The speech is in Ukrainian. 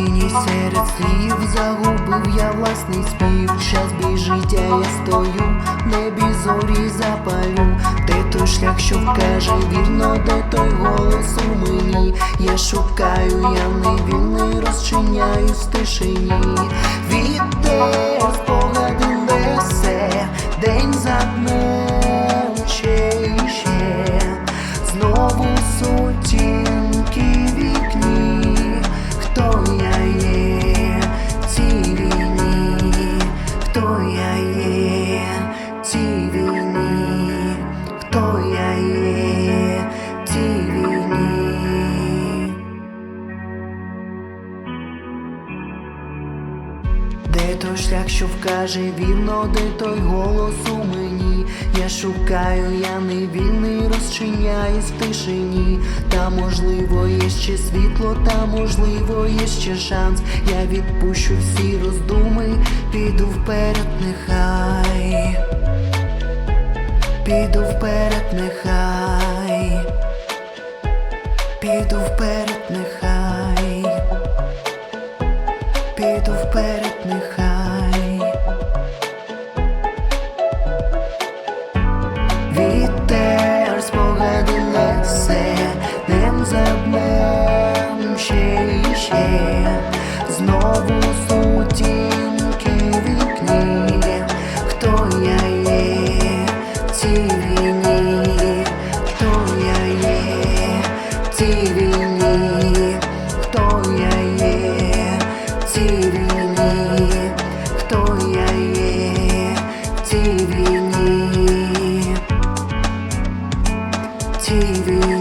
тіні серед слів загубив я власний спів. Час біжить, а я стою, небі зорі запалю. Де той шлях, що вкаже вірно, де той голос у мені. Я шукаю, я не вільний, розчиняюсь в тишині. Вітер спогади несе, день за днем Де той шлях, що вкаже вірно, де той голос у мені? Я шукаю, я не вільний, розчиняюсь в тишині. Та можливо є ще світло, та можливо є ще шанс. Я відпущу всі роздуми, піду вперед, нехай. Піду вперед, нехай. Піду вперед, нехай. Піду вперед, мені, хто я є, в цій війні, я є, в цій війні, в цій я.